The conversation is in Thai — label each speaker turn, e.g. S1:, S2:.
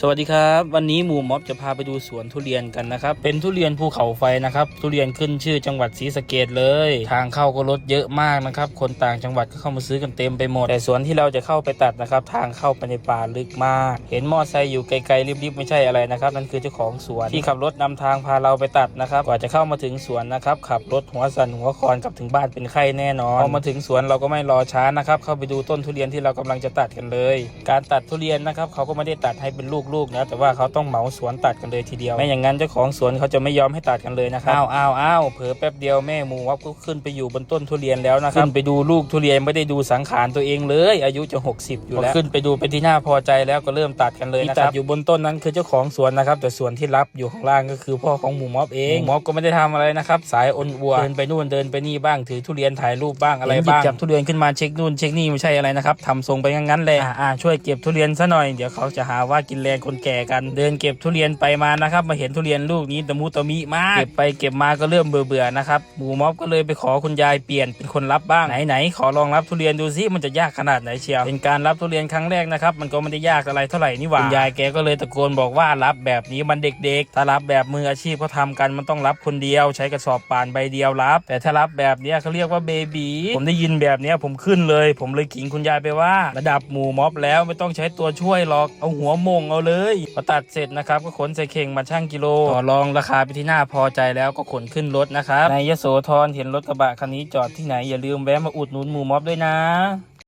S1: สวัสดีครับวันนี้หมูม็อบจะพาไปดูสวนทุเรียนกันนะครับเป็นทุเรียนภูเขาไฟนะครับทุเรียนขึ้นชื่อจังหวัดศรีสะเกดเลย ทางเข้าก็รถเยอะมากนะครับคนต่างจังหวัดก็เข้ามาซื้อกันเต็มไปหมดแต่สวนที่เราจะเข้าไปตัดนะครับทางเข้าไปในป่าลึกมาก เห็นมอไซค์อยู่ไกลๆริบๆไม่ใช่อะไรนะครับนั่นคือเจ้าของสวนที่ขับรถนำทางพาเราไปตัดนะครับกว่าจะเข้ามาถึงสวนนะครับขับรถหัวสั่นหัวคอนกลับถึงบ้านเป็นไข้แน่นอนพอมาถึงสวนเราก็ไม่รอช้านะครับเข้าไปดูต้นทุเรียนที่เรากำลังจะตัดกันเลย การตัดทุเรียนนะครับเขาก็ไม่ได้ตัดให้เป็นลูกๆนะแต่ว่าเขาต้องเหมาสวนตัดกันเลยทีเดียวไม่อย่างนั้นเจ้าของสวนเขาจะไม่ยอมให้ตัดกันเลยนะครับอ้าวอ้าวอ้าวเผลอแป๊บเดียวแม่หมูวับก็ขึ้นไปอยู่บนต้นทุเรียนแล้วนะครับขึ้นไปดูลูกทุเรียนไม่ได้ดูสังขารตัวเองเลย อายุจะ 60 อยู่แล้วขึ้นไปดูเป็นที่น่าพอใจแล้วก็เริ่มตัดกันเลยนะครับที่ตัดอยู่บนต้นนั้นคือเจ้าของสวนนะครับแต่ส่วนที่รับอยู่ข้างล่างก็คือพ่อของหมูม็อบเองหมูม็อบก็ไม่ได้ทำอะไรนะครับสายอนวัวเดินไปนู่นเดินไปนี่บ้างถือทุเรียนถ่ายรูปบ้างอะไรบ้างจับทุเรียนขึ้นมาเช็คนู่นเช็คนี่ไม่ใช่อะไรนะครับทำทรงไปงั้นๆเลยอ่าอ่าช่วยเก็บทุเรียนซะหน่อยเดี๋ยวเขาจะหาว่ากินแรงคนแก่กัน เดินเก็บทุเรียนไปมานะครับ มาเห็นทุเรียนลูกนี้ตะมุตะมิมาก เก็บไปเก็บมาก็เริ่มเบื่อเบื่อนะครับหมูม็อบก็เลยไปขอคุณยายเปลี่ยนเป็นคนรับบ้างไหนไหนๆขอลองรับทุเรียนดูซิมันจะยากขนาดไหนเชียวเป็นการรับทุเรียนครั้งแรกนะครับมันก็ไม่ได้ยากอะไรเท่าไหร่นี่หว่าคุณยายแกก็เลยตะโกนบอกว่ารับแบบนี้มันเด็กๆ ถ้ารับแบบมืออาชีพเขาทำกันมันต้องรับคนเดียว ใช้กระสอบป่านใบเดียวรับ แต่ถ้ารับแบบนี้เขาเรียกว่าเบบีผมได้ยินแบบนี้ผมขึ้นเลย ผมเลยขิงคุณยายไปว่า ระดับหมูม็อบแล้วไม่ต้องใช้ตัวช่วยหรอกเอาหัวมงเอาเลยพอตัดเสร็จนะครับก็ขนใส่เข่งมาชั่งกิโลต่อรองราคาไปที่น่าพอใจแล้วก็ขนขึ้นรถนะครับในยโสธรเห็นรถกระบะคันนี้จอดที่ไหนอย่าลืมแวะมาอุดหนุนหมูม็อบด้วยนะ